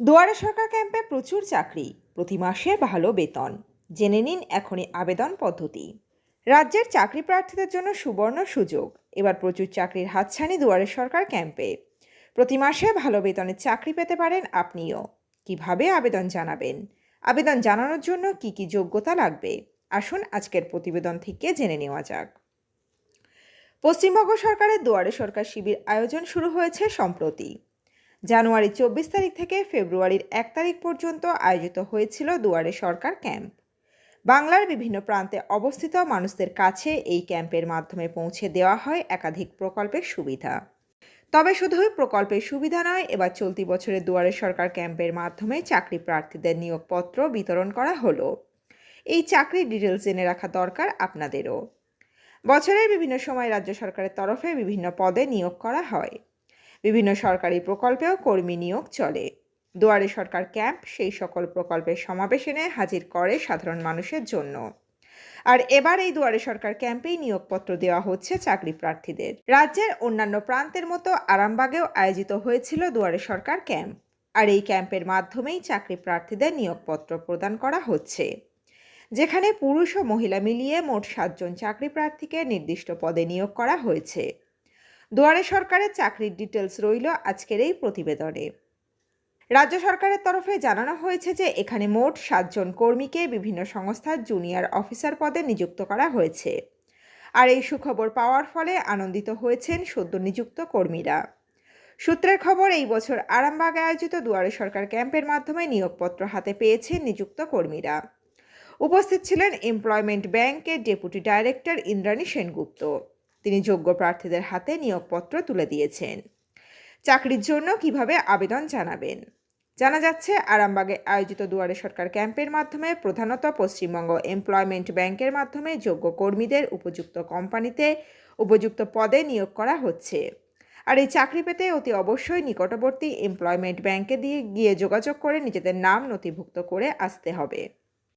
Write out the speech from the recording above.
দুয়ারে সরকার ক্যাম্পে প্রচুর চাকরি, প্রতি মাসে ভালো বেতন। জেনে নিন এখনই আবেদন পদ্ধতি। রাজ্যের চাকরি প্রার্থীদের জন্য সুবর্ণ সুযোগ। এবার প্রচুর চাকরির হাতছানি দুয়ারে সরকার ক্যাম্পে। প্রতি মাসে ভালো বেতনের চাকরি পেতে পারেন আপনিও। কীভাবে আবেদন জানাবেন? আবেদন জানানোর জন্য কি কি যোগ্যতা লাগবে? আসুন আজকের প্রতিবেদন থেকে জেনে নেওয়া যাক। পশ্চিমবঙ্গ সরকারের দুয়ারে সরকার শিবির আয়োজন শুরু হয়েছে সম্প্রতি। জানুয়ারি চব্বিশ তারিখ থেকে ফেব্রুয়ারির এক তারিখ পর্যন্ত আয়োজিত হয়েছিল দুয়ারে সরকার ক্যাম্প। বাংলার বিভিন্ন প্রান্তে অবস্থিত মানুষদের কাছে এই ক্যাম্পের মাধ্যমে পৌঁছে দেওয়া হয় একাধিক প্রকল্পের সুবিধা। তবে শুধুই প্রকল্পের সুবিধা নয়, এবার চলতি বছরের দুয়ারে সরকার ক্যাম্পের মাধ্যমে চাকরি প্রার্থীদের নিয়োগপত্র বিতরণ করা হলো। এই চাকরির ডিটেলস জেনে রাখা দরকার আপনাদেরও। বছরের বিভিন্ন সময় রাজ্য সরকারের তরফে বিভিন্ন পদে নিয়োগ করা হয়। বিভিন্ন সরকারি প্রকল্পেও কর্মী নিয়োগ চলে। দুয়ারে সরকার ক্যাম্প সেই সকল প্রকল্পের সমাবেশ এনে হাজির করে সাধারণ মানুষের জন্য। আর এবার এই দুয়ারে সরকার ক্যাম্পেই নিয়োগপত্র দেওয়া হচ্ছে চাকরি প্রার্থীদের। রাজ্যের অন্যান্য প্রান্তের মতো আরামবাগেও আয়োজিত হয়েছিল দুয়ারে সরকার ক্যাম্প। আর এই ক্যাম্পের মাধ্যমেই চাকরি প্রার্থীদের নিয়োগপত্র প্রদান করা হচ্ছে। যেখানে পুরুষ ও মহিলা মিলিয়ে মোট সাতজন চাকরি প্রার্থীকে নির্দিষ্ট পদে নিয়োগ করা হয়েছে। দুয়ারে সরকারের চাকরির ডিটেলস রইল আজকের এই প্রতিবেদনে। রাজ্য সরকারের তরফে জানানো হয়েছে যে, এখানে মোট সাতজন কর্মীকে বিভিন্ন সংস্থার জুনিয়র অফিসার পদে নিযুক্ত করা হয়েছে। আর এই সুখবর পাওয়ার ফলে আনন্দিত হয়েছেন সদ্য নিযুক্ত কর্মীরা। সূত্রের খবর, এই বছর আরামবাগে আয়োজিত দুয়ারে সরকার ক্যাম্পের মাধ্যমে নিয়োগপত্র হাতে পেয়েছেন নিযুক্ত কর্মীরা। উপস্থিত ছিলেন এমপ্লয়মেন্ট ব্যাংকের ডেপুটি ডাইরেক্টর ইন্দ্রাণী সেনগুপ্ত। তিনি যোগ্য প্রার্থীদের হাতে নিয়োগপত্র তুলে দিয়েছেন। চাকরির জন্য কীভাবে আবেদন জানাবেন? জানা যাচ্ছে, আরামবাগে আয়োজিত দুয়ারে সরকার ক্যাম্পের মাধ্যমে প্রধানত পশ্চিমবঙ্গ এমপ্লয়মেন্ট ব্যাংকের মাধ্যমে যোগ্য কর্মীদের উপযুক্ত কোম্পানিতে উপযুক্ত পদে নিয়োগ করা হচ্ছে। আর এই চাকরি পেতে অতি অবশ্যই নিকটবর্তী এমপ্লয়মেন্ট ব্যাংকে দিয়ে গিয়ে যোগাযোগ করে নিজেদের নাম নথিভুক্ত করে আসতে হবে।